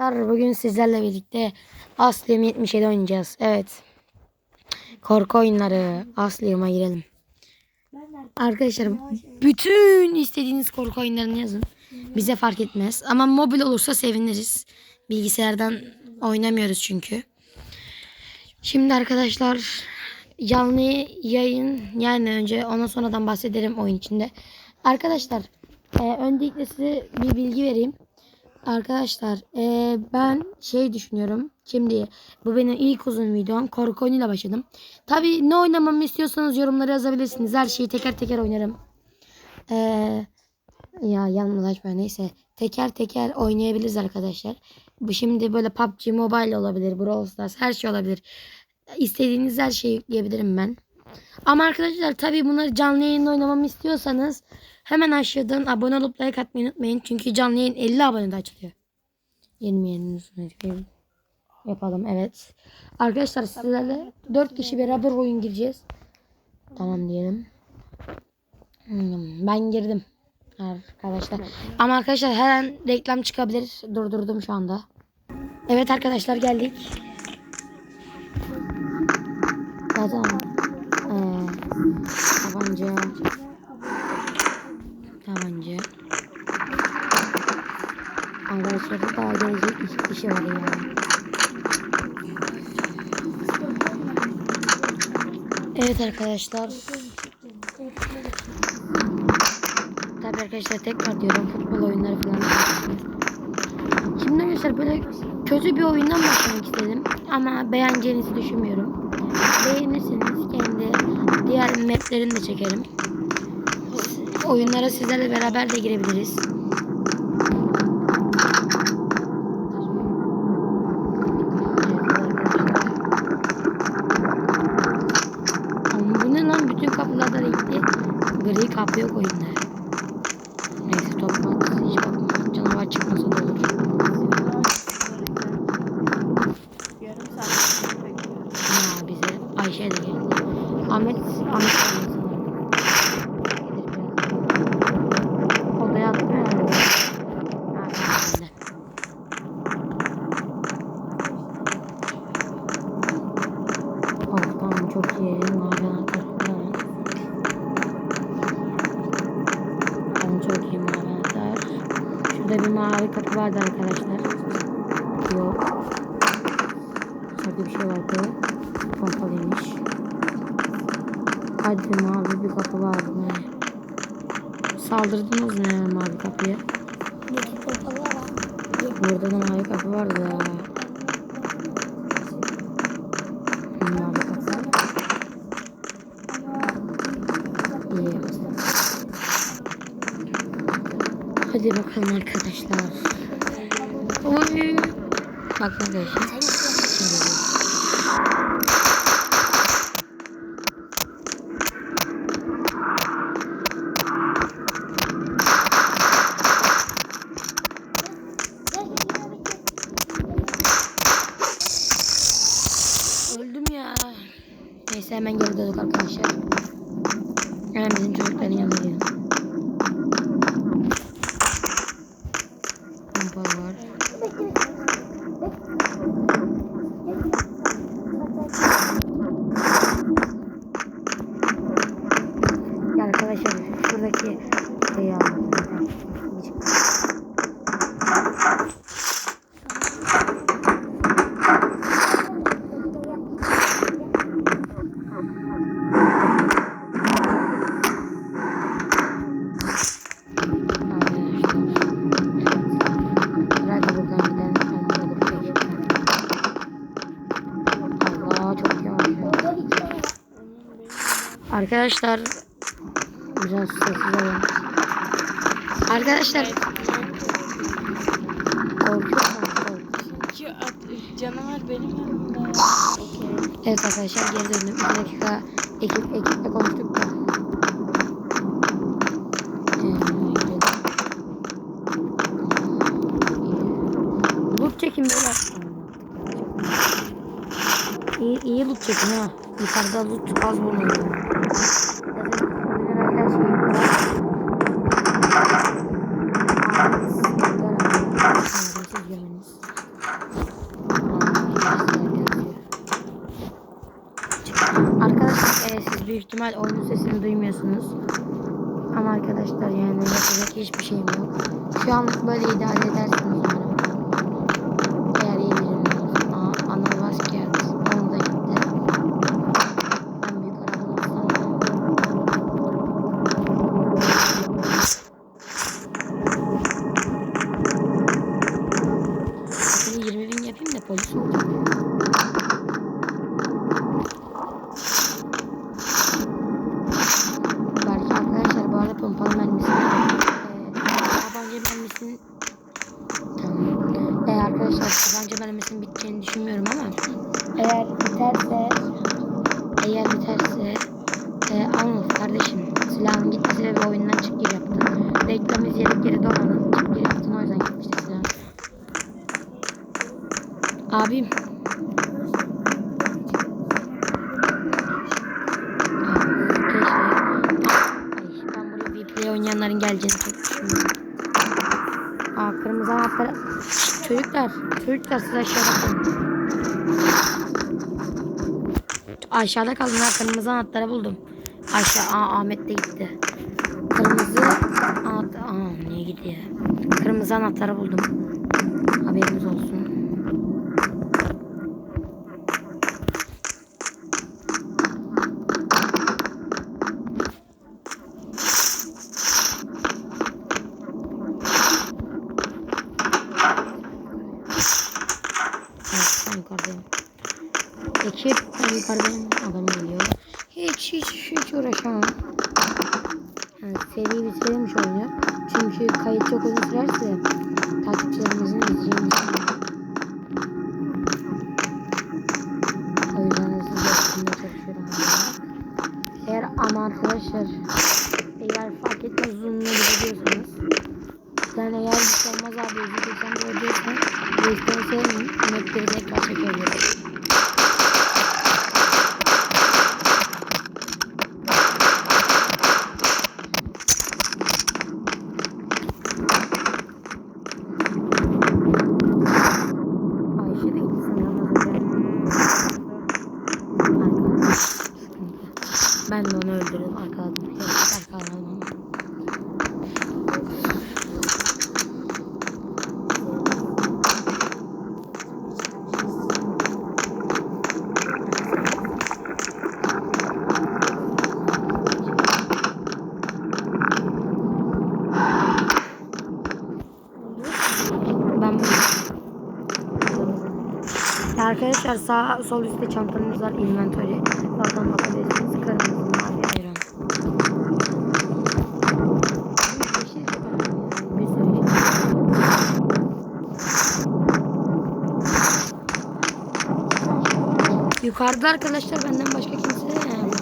Arkadaşlar bugün sizlerle birlikte Aslium 77 oynayacağız. Evet. Korku oyunları. Aslium'a girelim. Arkadaşlar bütün istediğiniz korku oyunlarını yazın. Bize fark etmez. Ama mobil olursa seviniriz. Bilgisayardan oynamıyoruz çünkü. Şimdi arkadaşlar canlı yayın yani önce ona sonradan bahsederim oyun içinde. Arkadaşlar e, öncelikle size bir bilgi vereyim. Arkadaşlar e, ben şey düşünüyorum. Şimdi bu benim ilk uzun videom. Korku oyunuyla başladım. Tabi ne oynamamı istiyorsanız yorumlara yazabilirsiniz. Her şeyi teker teker oynarım. E, ya yanmalaşma neyse. Teker teker oynayabiliriz arkadaşlar. Bu şimdi böyle PUBG Mobile olabilir. Brawl Stars her şey olabilir. İstediğiniz her şeyi yükleyebilirim ben. Ama arkadaşlar tabii bunları canlı yayında oynamamı istiyorsanız hemen aşağıdan abone olup like atmayı unutmayın. Çünkü canlı yayın 50 abonede açılıyor. 20 yerinin yapalım evet. Arkadaşlar sizlerle 4 kişi beraber oyun gireceğiz. Tamam diyelim. Hmm, Ben girdim. Arkadaşlar. Ama arkadaşlar her an reklam çıkabilir. Durdurdum şu anda. Evet arkadaşlar geldik. Zaten tabanca tabanca arkadaşlar daha gelecek iki kişi var ya. Evet arkadaşlar. Tabii arkadaşlar tekrar diyorum futbol oyunları falan. Şimdi arkadaşlar böyle kötü bir oyundan başlamak istedim. Ama beğeneceğinizi düşünmüyorum. Beğenirseniz kendi diğer maplerini de çekerim. Oyunlara sizlerle beraber de girebiliriz. Ama bu ne lan? Bütün kapılarda renkli. Gri kapı yok oyunda. Neyse toplamaz. Hiç bakma. Canavar çıkmasa da olur. Yarım saat bekliyorum. Ha bize Ayşe de geldi. Ahmet, Ahmet. Odaya attı herhalde. Tamam çok iyi. Mavi anahtar. Tamam çok iyi mavi anahtar. Şurada bir mavi kapı vardı arkadaşlar. Yok. Şurada bir şey vardı. Hadi mavi bir kapı vardı. Ne? Saldırdınız mı ya mavi kapıya? Burada da mavi kapı vardı ya. Hadi bakalım arkadaşlar. Oy. Bak arkadaşlar. Şimdi. Öldüm ya. Neyse hemen geri döndük arkadaşlar. Arkadaşlar biraz sessiz olun. Arkadaşlar. İki at, canavar benim yanımda. Evet arkadaşlar geri döndüm. Bir dakika ekip ekiple konuştuk Loot çekin beyler. İyi, iyi loot çekin ha. Yukarıda loot az bulunuyor. Arkadaşlar e, siz büyük ihtimal oyunun sesini duymuyorsunuz. Ama arkadaşlar yani yapacak hiçbir şeyim yok. Şu an böyle idare edersiniz umarım. Eğer iyi biriniz. Aa, Anıl Vazquez. Onu da gitti. Ben büyük araba olsam. Şimdi 20 bin yapayım da polis olacağım. Belki arkadaşlar bu arada pompalı mermisini e, tabanca mermisinin tamam. E, arkadaşlar tabanca mermisinin biteceğini düşünmüyorum ama eğer biterse eğer biterse e, Anıl kardeşim silahın gitti sebebi oyundan çık gir yaptın. Reklam izleyerek geri doğmadın. Çık gir yaptın o yüzden gitmişti silahın. Abim. Oynayanların geleceğini çok anahtarı. Şşt, Çocuklar, çocuklar siz aşağıda kalın. Aşağıda kalın kırmızı anahtarı buldum. Aşağı, aa Ahmet de gitti. Kırmızı anahtar, aa niye gidiyor? Kırmızı anahtarı buldum. Haberiniz olsun. Evet ben yukarıdayım. Ekip ben yukarıdayım. Adam geliyor. Hiç hiç hiç uğraşamam. Yani seri bitirelim şu oyunu. Çünkü kayıt çok uzun sürerse takipçilerimizin izleyeceğini düşünüyorum. O yüzden de size yapmaya çalışıyorum. Eğer ama arkadaşlar eğer fark etmez uzunluğunu biliyorsanız yani eğer bir şey olmaz abi izleyeceksen böyle diyorsan Reis'ten sevmeyin. Mapleri tekrar çekebiliriz. Ayşe de gitti sanırım az önce. Arkadaşlar, sıkıntı. Ben de onu arkaladım ama. Ben bunu... Ya Arkadaşlar sağ sol üstte çantamız var inventory. Oradan bakabilirsiniz. Kırmızı mavi ayran. Yeşil falan. Bir sürü şey. Yukarıda arkadaşlar benden başka kimse yani.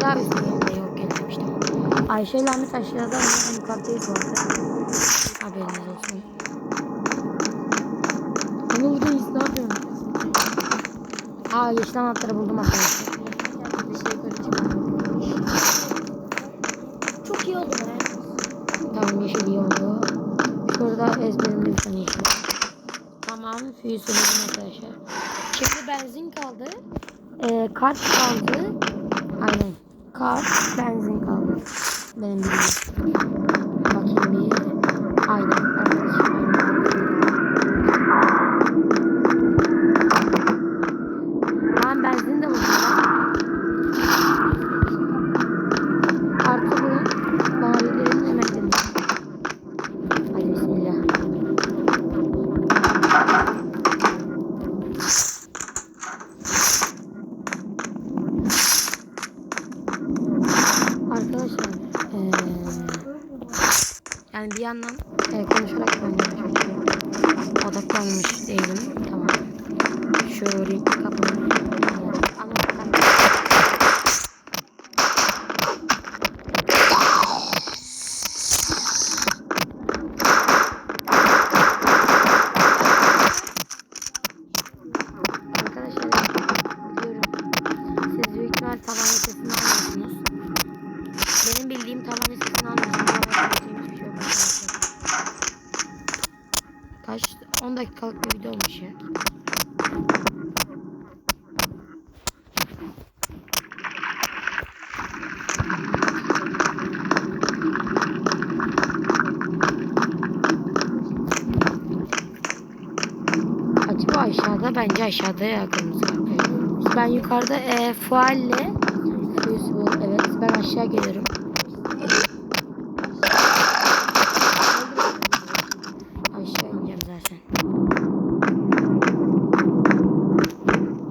Daha üstte yok gelmemiştim. Ayşe ile Ahmet aşağıda ama yukarıdayız orada. Haberiniz olsun. Ama buradayız ne yapıyorsun? Aa yeşil anahtarı buldum arkadaşlar. Çok iyi oldu be. Tamam yeşil iyi oldu. Şurada ezberimde bir tane yeşil. Tamam füyü söyledim arkadaşlar. Şimdi benzin kaldı. Ee, kart kaldı. Aynen. Kart, benzin kaldı. Benim bildiğim. Bakayım bir. Aynen. Arkadaşlar. Yandan eee, konuşarak oynuyorum çünkü odaklanmış değilim. Tamam. Şu renkli dakikalık bir video olmuş ya. Acaba aşağıda bence aşağıda ya kırmızı. Ben yukarıda e, fualle evet ben aşağı geliyorum. Aşağı ineceğim zaten.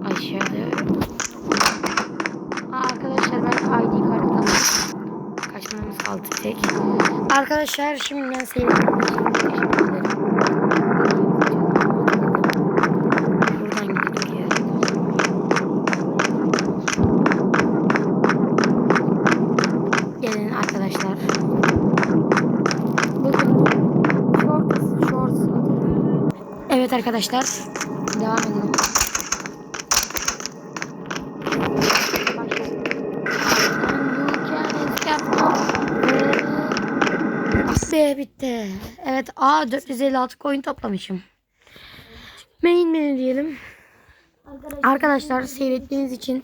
Aşağıda. Aa, arkadaşlar ben ID kartı Kaçmamız kaldı tek. Arkadaşlar şimdiden seyrettiğiniz için teşekkür ederim. Buradan gidiyorduk ya. Gelin arkadaşlar. Bakın shorts, shorts. Evet arkadaşlar. Devam edelim. Bitti. Evet A 456 coin toplamışım. Main menü diyelim. Arkadaşlar seyrettiğiniz için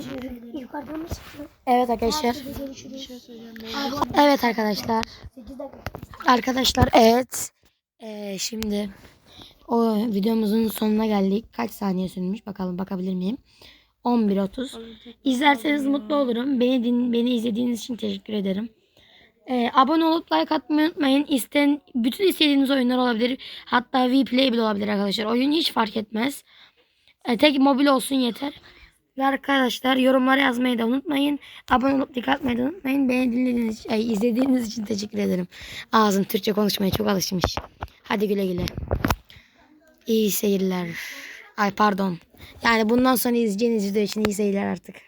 çıktı? evet arkadaşlar. Evet arkadaşlar. 8 dakika. Arkadaşlar evet. Eee, şimdi o videomuzun sonuna geldik. Kaç saniye sürmüş bakalım bakabilir miyim? 11.30. İzlerseniz mutlu olurum. Beni din, beni izlediğiniz için teşekkür ederim. Ee, abone olup like atmayı unutmayın. İsten, bütün istediğiniz oyunlar olabilir. Hatta Vplay bile olabilir arkadaşlar. Oyun hiç fark etmez. Ee, tek mobil olsun yeter. Ve arkadaşlar yorumlara yazmayı da unutmayın. Abone olup like atmayı da unutmayın. Beni ay, izlediğiniz için teşekkür ederim. Ağzım Türkçe konuşmaya çok alışmış. Hadi güle güle. İyi seyirler. Ay pardon. Yani bundan sonra izleyeceğiniz video için iyi seyirler artık.